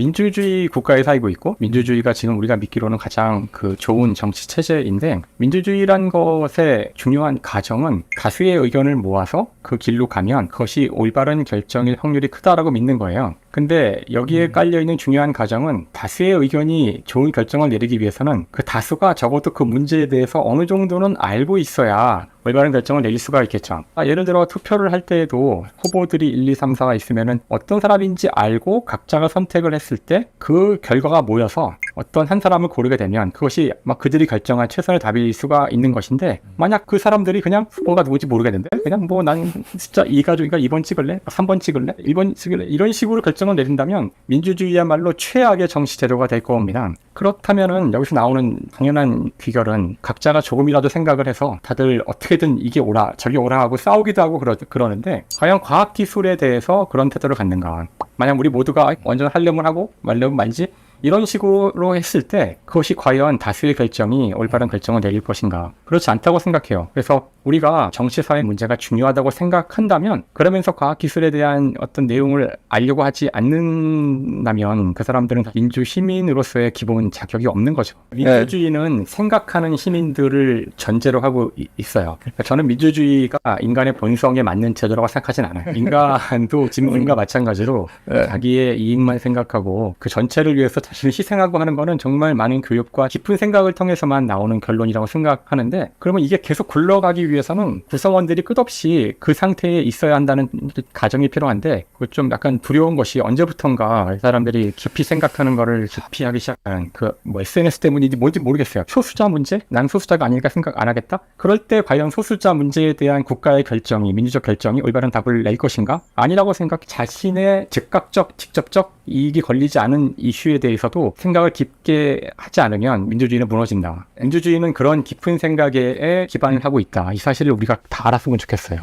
민주주의 국가에 살고 있고 민주주의가 지금 우리가 믿기로는 가장 그 좋은 정치 체제인데 민주주의란 것의 중요한 가정은 다수의 의견을 모아서 그 길로 가면 그것이 올바른 결정일 확률이 크다라고 믿는 거예요. 근데 여기에 깔려 있는 중요한 가정은 다수의 의견이 좋은 결정을 내리기 위해서는 그 다수가 적어도 그 문제에 대해서 어느 정도는 알고 있어야 올바른 결정을 내릴 수가 있겠죠. 아, 예를 들어 투표를 할 때에도 후보들이 1, 2, 3, 4가 있으면은 어떤 사람인지 알고 각자가 선택을 했을 때 그 결과가 모여서 어떤 한 사람을 고르게 되면 그것이 막 그들이 결정한 최선의 답일 수가 있는 것인데 만약 그 사람들이 그냥 후보가 누군지 모르겠는데 그냥 뭐난 진짜 2가 좋으니까 2번 찍을래? 3번 찍을래? 1번 찍을래? 이런 식으로 결정을 내린다면 민주주의야말로 최악의 정치 제도가 될 겁니다. 그렇다면은 여기서 나오는 당연한 귀결은 각자가 조금이라도 생각을 해서 다들 어떻게든 이게 오라 저기 오라 하고 싸우기도 하고 그러, 그러는데 과연 과학기술에 대해서 그런 태도를 갖는가 만약 우리 모두가 완전 하려면 하고 말려면 말지 이런 식으로 했을 때 그것이 과연 다수의 결정이 올바른 결정을 내릴 것인가? 그렇지 않다고 생각해요. 그래서 우리가 정치사회 문제가 중요하다고 생각한다면 그러면서 과학기술에 대한 어떤 내용을 알려고 하지 않는다면 그 사람들은 민주 시민으로서의 기본 자격이 없는 거죠. 민주주의는 생각하는 시민들을 전제로 하고 이- 있어요. 그러니까 저는 민주주의가 인간의 본성에 맞는 제도라고 생각하진 않아요. 인간도 지금과 마찬가지로 네. 자기의 이익만 생각하고 그 전체를 위해서 희생하고 하는 거는 정말 많은 교육과 깊은 생각을 통해서만 나오는 결론이라고 생각하는데 그러면 이게 계속 굴러가기 위해서는 구성원들이 끝없이 그 상태에 있어야 한다는 가정이 필요한데 그좀 약간 두려운 것이 언제부턴가 사람들이 깊이 생각하는 거를 깊이 하기 시작하는 그뭐 SNS 때문인지 뭔지 모르겠어요. 소수자 문제? 난 소수자가 아니니까 생각 안 하겠다? 그럴 때 과연 소수자 문제에 대한 국가의 결정이 민주적 결정이 올바른 답을 낼 것인가? 아니라고 생각 자신의 즉각적 직접적 이익이 걸리지 않은 이슈에 대해서도 생각을 깊게 하지 않으면 민주주의는 무너진다. 민주주의는 그런 깊은 생각에 기반을 하고 있다. 이 사실을 우리가 다 알았으면 좋겠어요.